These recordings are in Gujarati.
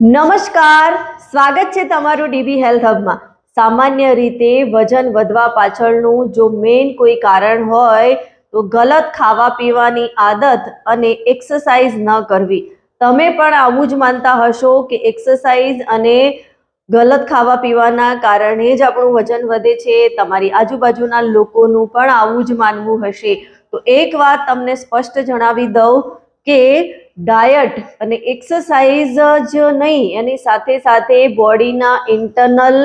નમસ્કાર. સ્વાગત છે તમારું ડીબી હેલ્થ હબમાં. સામાન્ય રીતે વજન વધવા પાછળનું જો મેઇન કોઈ કારણ હોય, તો ગલત ખાવા પીવાની આદત અને એક્સરસાઇઝ ન કરવી. તમે પણ આવું જ માનતા હશો કે એક્સરસાઇઝ અને ગલત ખાવા પીવાના કારણે જ આપણું વજન વધે છે. તમારી આજુબાજુના લોકોનું પણ આવું જ માનવું હશે. તો એક વાત તમને સ્પષ્ટ જણાવી દઉં કે ડાયટ અને એક્સરસાઇઝ જ નહીં, એની સાથે સાથે બોડીના ઇન્ટરનલ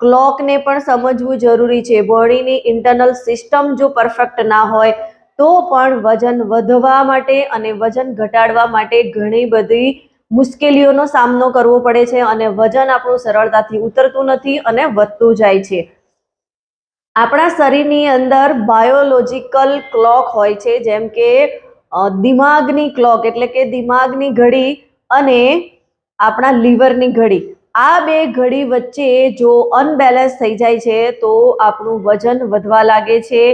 ક્લોકને પણ સમજવું જરૂરી છે. બોડીની ઇન્ટરનલ સિસ્ટમ જો પરફેક્ટ ના હોય, તો પણ વજન વધવા માટે અને વજન ઘટાડવા માટે ઘણી બધી મુશ્કેલીઓનો સામનો કરવો પડે છે અને વજન આપણું સરળતાથી ઉતરતું નથી અને વધતું જાય છે. આપણા શરીરની અંદર બાયોલોજિકલ ક્લોક હોય છે, જેમ કે દિમાગની ક્લોક એટલે કે દિમાગની ઘડી અને આપણા લીવરની ઘડી. આ બે ઘડી વચ્ચે જો અનબેલેન્સ થઈ જાય છે, તો આપણું વજન વધવા લાગે છે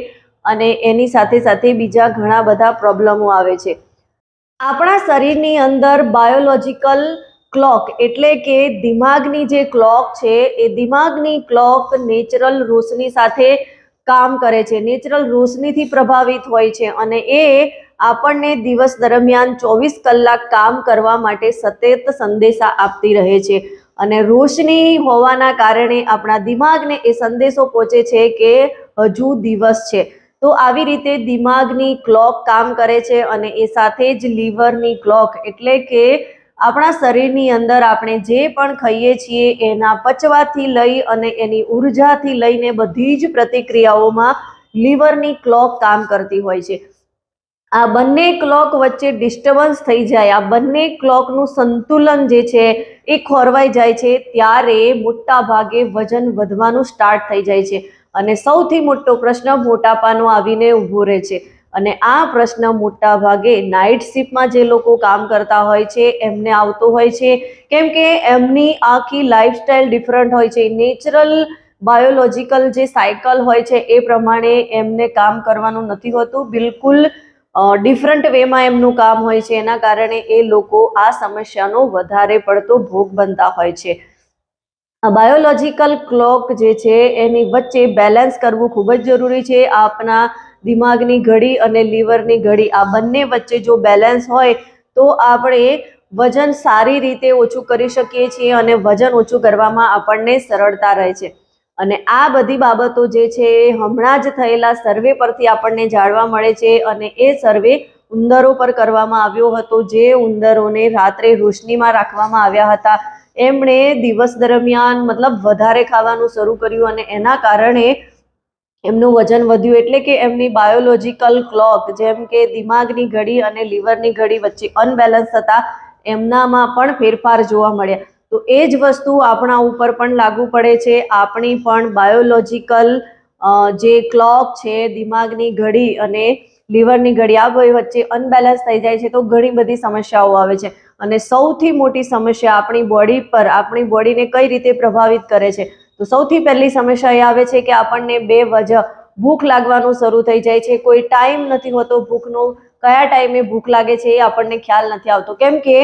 અને એની સાથે સાથે બીજા ઘણા બધા પ્રોબ્લેમો આવે છે. આપણા શરીરની અંદર બાયોલોજિકલ ક્લોક એટલે કે દિમાગની જે ક્લોક છે, એ દિમાગની ક્લોક નેચરલ રોશની સાથે કામ કરે છે. નેચરલ રોશનીથી પ્રભાવિત હોય છે અને એ આપણને દિવસ દરમિયાન ચોવીસ કલાક કામ કરવા માટે સતત સંદેશા આપતી રહે છે. અને રોશની હોવાના કારણે આપણા દિમાગને એ સંદેશો પહોંચે છે કે હજુ દિવસ છે. તો આવી રીતે દિમાગની ક્લોક કામ કરે છે અને એ સાથે જ લીવરની ક્લોક એટલે કે આપણા શરીરની અંદર આપણે જે પણ ખાઈએ છીએ એના પચવાથી લઈ અને એની ઉર્જાથી લઈને બધી જ પ્રતિક્રિયાઓમાં લીવરની ક્લોક કામ કરતી હોય છે. આ બંને ક્લોક વચ્ચે ડિસ્ટર્બન્સ થઈ જાય. આ બંને ક્લોકનું સંતુલન જે છે એ ખોરવાઈ જાય છે. ત્યારે મોટા ભાગે વજન વધવાનું સ્ટાર્ટ થઈ જાય છે. અને સૌથી મોટો પ્રશ્ન મોટાપાનો આવીને ઊભો રહે છે. અને આ પ્રશ્ન મોટા ભાગે નાઇટ શિફ્ટમાં જે લોકો કામ કરતા હોય છે, એમને આવતો હોય છે. કેમ કે એમની આખી લાઈફસ્ટાઈલ ડિફરન્ટ હોય છે. નેચરલ બાયોલોજિકલ જે સાયકલ હોય છે, એ પ્રમાણે એમને કામ કરવાનું નથી હોતું. બિલકુલ ડિફરન્ટ વેમાં એમનું કામ હોય છે. એના કારણે એ લોકો આ સમસ્યાનો વધારે પડતો ભોગ બનતા હોય છે. બાયોલોજિકલ ક્લોક જે છે, એની વચ્ચે બેલેન્સ કરવું ખૂબ જ જરૂરી છે. આપના દિમાગની ઘડી અને લીવરની ઘડી, આ બંને વચ્ચે જો બેલેન્સ હોય, તો આપણે વજન સારી રીતે ઓછું કરી શકીએ છીએ અને વજન ઓછું કરવામાં આપણને સરળતા રહે છે. અને આ બધી બાબતો જે છે એ હમણાં જ થયેલા સર્વે પરથી આપણને જાણવા મળે છે અને એ સર્વે ઉંદરો પર કરવામાં આવ્યો હતો, જે ઉંદરોને રાત્રે રોશનીમાં રાખવામાં આવ્યા હતા. એમણે દિવસ દરમિયાન મતલબ વધારે ખાવાનું શરૂ કર્યું અને એના કારણે એમનું વજન વધ્યું, એટલે કે એમની બાયોલોજિકલ ક્લોક જેમ કે દિમાગની ઘડી અને લીવરની ઘડી વચ્ચે અનબેલેન્સ થતા એમનામાં પણ ફેરફાર જોવા મળ્યા. તો એ જ વસ્તુ આપણા ઉપર પણ લાગુ પડે છે. આપણી પણ બાયોલોજિકલ જે ક્લોક છે, દિમાગની ઘડી અને લીવરની ઘડી, આ વચ્ચે અનબેલેન્સ થઈ જાય છે તો ઘણી બધી સમસ્યાઓ આવે છે. અને સૌથી મોટી સમસ્યા આપણી બોડી પર, આપણી બોડીને કઈ રીતે પ્રભાવિત કરે છે? તો સૌથી પહેલી સમસ્યા એ આવે છે કે આપણને બે વજહ ભૂખ લાગવાનું શરૂ થઈ જાય છે. કોઈ ટાઈમ નથી હોતો ભૂખનો. કયા ટાઈમે ભૂખ લાગે છે એ આપણને ખ્યાલ નથી આવતો. કેમ કે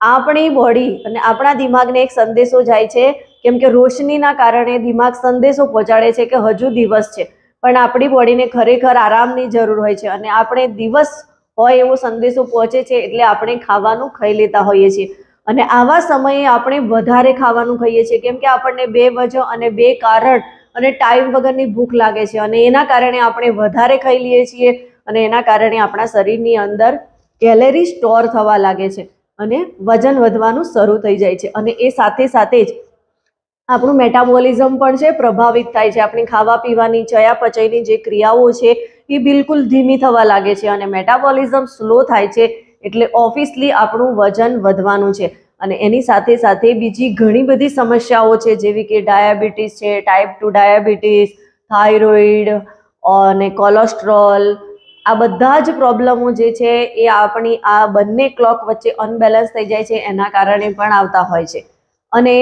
આપણી બોડી અને આપણા દિમાગને એક સંદેશો જાય છે, કેમ કે રોશનીના કારણે દિમાગ સંદેશો પહોંચાડે છે કે હજુ દિવસ છે. પણ આપણી બોડીને ખરેખર આરામની જરૂર હોય છે અને આપણે દિવસ હોય એવો સંદેશો પહોંચે છે એટલે આપણે ખાવાનું ખાઈ લેતા હોઈએ છીએ. અને આવા સમયે આપણે વધારે ખાવાનું ખાઈએ છીએ, કેમ કે આપણને બે વજહ અને બે કારણ અને ટાઈમ વગરની ભૂખ લાગે છે અને એના કારણે આપણે વધારે ખાઈ લઈએ છીએ અને એના કારણે આપણા શરીરની અંદર કેલેરી સ્ટોર થવા લાગે છે. અને વજન વધવાનું શરૂ થઈ જાય છે. અને એ સાથે સાથે જ આપણું મેટાબોલિઝમ પણ છે, પ્રભાવિત થાય છે. આપણી ખાવા પીવાની ચયાપચયની જે ક્રિયાઓ છે, એ બિલકુલ ધીમી થવા લાગે છે અને મેટાબોલિઝમ સ્લો થાય છે એટલે ઓફિસલી આપણું વજન વધવાનું છે. અને એની સાથે સાથે બીજી ઘણી બધી સમસ્યાઓ છે, જેવી કે ડાયાબિટીસ છે ટાઈપ ટુ ડાયાબિટીસ થાઇરોઇડ અને કોલેસ્ટ્રોલ આ બધા જ પ્રોબ્લેમો જે છે એ આપણી આ બંને ક્લોક વચ્ચે અનબેલેન્સ થઈ જાય છે, એના કારણે પણ આવતા હોય છે. અને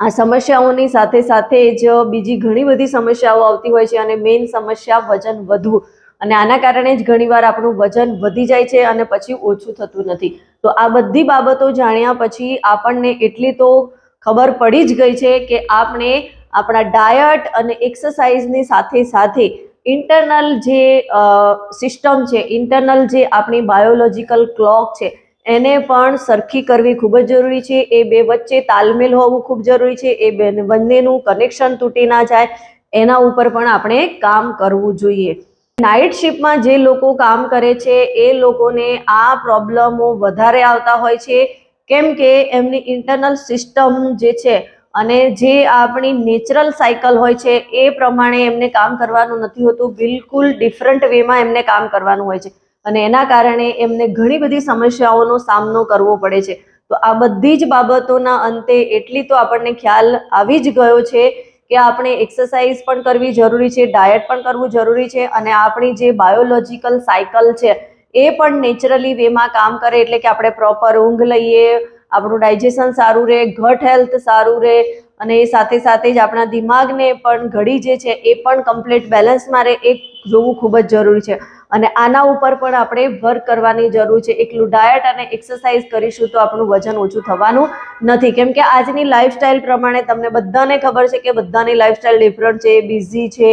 આ સમસ્યાઓની સાથે સાથે જ બીજી ઘણી બધી સમસ્યાઓ આવતી હોય છે અને મેઇન સમસ્યા વજન વધવું અને આના કારણે જ ઘણીવાર આપણું વજન વધી જાય છે અને પછી ઓછું થતું નથી. તો આ બધી બાબતો જાણ્યા પછી આપણને એટલી તો ખબર પડી જ ગઈ છે કે આપણે આપણા ડાયટ અને એક્સરસાઇઝની સાથે સાથે ઇન્ટરનલ જે સિસ્ટમ છે ઇન્ટરનલ જે આપણી બાયોલોજીકલ ક્લોક છે, એને પણ સરખી કરવી ખૂબ જ જરૂરી છે. એ બે વચ્ચે તાલમેલ હોવું ખૂબ જરૂરી છે. એ બે, બંનેનું કનેક્શન તૂટી ના જાય. એના ઉપર પણ આપણે કામ કરવું જોઈએ. નાઇટ શિફ્ટમાં જે લોકો કામ કરે છે, એ લોકોને આ પ્રોબ્લેમો વધારે આવતા હોય છે. કેમ કે એમની ઇન્ટરનલ સિસ્ટમ જે છે અને જે આપણી નેચરલ સાયકલ હોય છે, એ પ્રમાણે એમને કામ કરવાનું નથી હોતું. બિલકુલ ડિફરન્ટ વેમાં એમને કામ કરવાનું હોય છે. અને એના કારણે એમને ઘણી બધી સમસ્યાઓનો સામનો કરવો પડે છે. તો આ બધી જ બાબતોના અંતે એટલી તો આપણને ખ્યાલ આવી જ ગયો છે કે આપણે એક્સરસાઇઝ પણ કરવી જરૂરી છે ડાયટ પણ કરવું જરૂરી છે અને આપણી જે બાયોલોજીકલ સાયકલ છે, એ પણ નેચરલી વેમાં કામ કરે એટલે કે આપણે પ્રોપર ઊંઘ લઈએ આપણું ડાયજેશન સારું રહે ઘટ હેલ્થ સારું રહે અને એ સાથે સાથે જ આપણા દિમાગને પણ ઘડી જે છે એ પણ કમ્પ્લીટ બેલેન્સમાં રહે, એ જોવું ખૂબ જ જરૂરી છે. અને આના ઉપર પણ આપણે વર્ક કરવાની જરૂર છે. એકલું ડાયટ અને એક્સરસાઇઝ કરીશું તો આપણું વજન ઓછું થવાનું નથી. કેમ કે આજની લાઈફસ્ટાઈલ પ્રમાણે તમને બધાને ખબર છે કે બધાની લાઈફસ્ટાઈલ ડિફરન્ટ છે બિઝી છે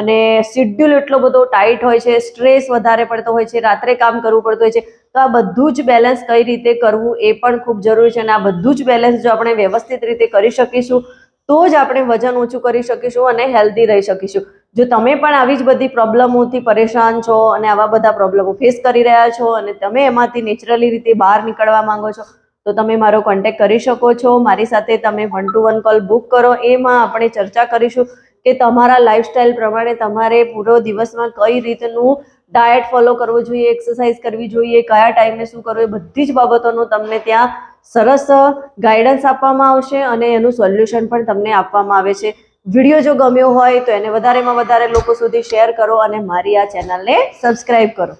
અને શિડ્યુલ એટલો બધો ટાઈટ હોય છે સ્ટ્રેસ વધારે પડતો હોય છે, રાત્રે કામ કરવું પડતું હોય છે, તો આ બધું જ બેલેન્સ કઈ રીતે કરવું એ પણ ખૂબ જરૂરી છે અને આ બધું જ બેલેન્સ જો આપણે વ્યવસ્થિત રીતે કરી શકીશું, તો જ આપણે વજન ઓછું કરી શકીશું અને હેલ્ધી રહી શકીશું. જો તમે પણ આવી જ બધી પ્રોબ્લેમોથી પરેશાન છો અને આવા બધા પ્રોબ્લેમો ફેસ કરી રહ્યા છો અને તમે એમાંથી નેચરલી રીતે બહાર નીકળવા માંગો છો, તો તમે મારો કોન્ટેક્ટ કરી શકો છો. મારી સાથે તમે one two one call book કરો, એમાં આપણે ચર્ચા કરીશું. કે તમારા લાઈફસ્ટાઈલ પ્રમાણે તમારે પૂરો દિવસમાં કઈ રીતનું ડાયટ ફોલો કરવું જોઈએ એક્સરસાઇઝ કરવી જોઈએ, કયા ટાઈમે શું કરવું એ બધી જ બાબતોનું તમને ત્યાં સરસ ગાઈડન્સ આપવામાં આવશે અને એનું સોલ્યુશન પણ તમને આપવામાં આવે છે. વીડિયો જો ગમ્યો હોય તો એને વધારેમાં વધારે લોકો સુધી શેર કરો અને મારી આ ચેનલને સબસ્ક્રાઈબ કરો.